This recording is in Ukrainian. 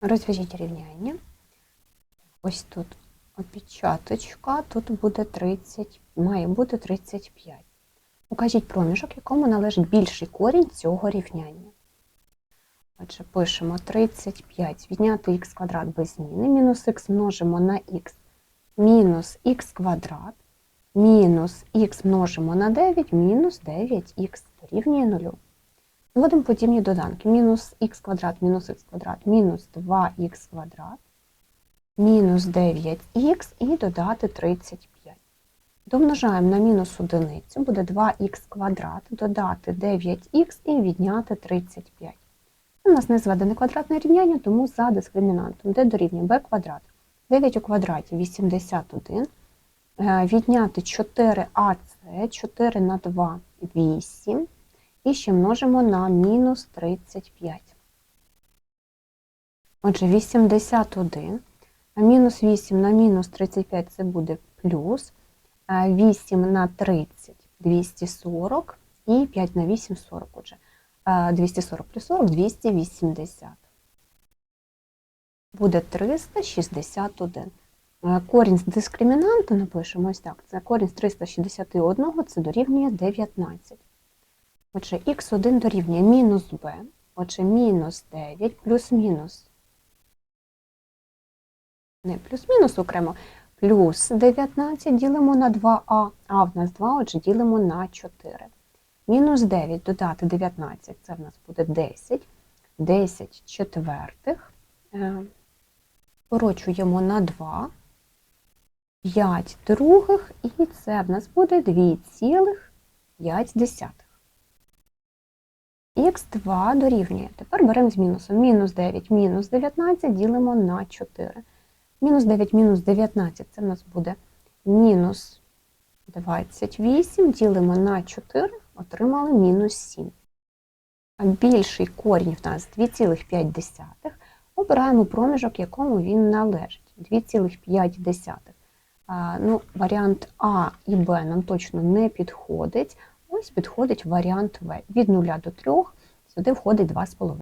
Розв'яжіть рівняння. Ось тут опечаточка, тут буде 30, має бути 35. Укажіть проміжок, якому належить більший корінь цього рівняння. Отже, пишемо 35, відняти х квадрат без зміни, мінус х множимо на х, мінус х квадрат, мінус х множимо на 9, мінус 9х дорівнює 0. Вводимо подібні доданки. Мінус х квадрат, мінус х квадрат, мінус 2х квадрат, мінус 9х і додати 35. Домножаємо на мінус одиницю, буде 2х квадрат, додати 9х і відняти 35. У нас не зведене квадратне рівняння, тому за дискримінантом, де дорівнює b квадрат. 9 у квадраті 81, Е, відняти 4ac, 4 на 2 – 8, і ще множимо на мінус 35. Отже, 81, а мінус 8 на мінус 35 це буде плюс, 8 на 30 – 240, і 5 на 8 – 40. Отже, 240 плюс 40 – 280. Буде 361. Е, Корінь з дискримінанту напишемо ось так. Це корінь з 361, це дорівнює 19. Отже, х1 дорівнює мінус b, отже, мінус 9 плюс мінус. Не плюс-мінус окремо. Плюс 19 ділимо на 2а, а в нас 2, отже, ділимо на 4. Мінус 9 додати 19, це в нас буде 10. 10 четвертих. Е, Скорочуємо на 2. 5 других, і це в нас буде 2,5. Х2 дорівнює. Тепер беремо з мінусом. Мінус 9 мінус 19 ділимо на 4. Мінус 9 мінус 19 це в нас буде мінус 28, ділимо на 4, отримали мінус 7. А більший корінь в нас 2,5. Обираємо проміжок, якому він належить. 2,5. А, Ну, варіант А і Б нам точно не підходить. Ось підходить варіант В. Від 0 до 3 сюди входить 2,5.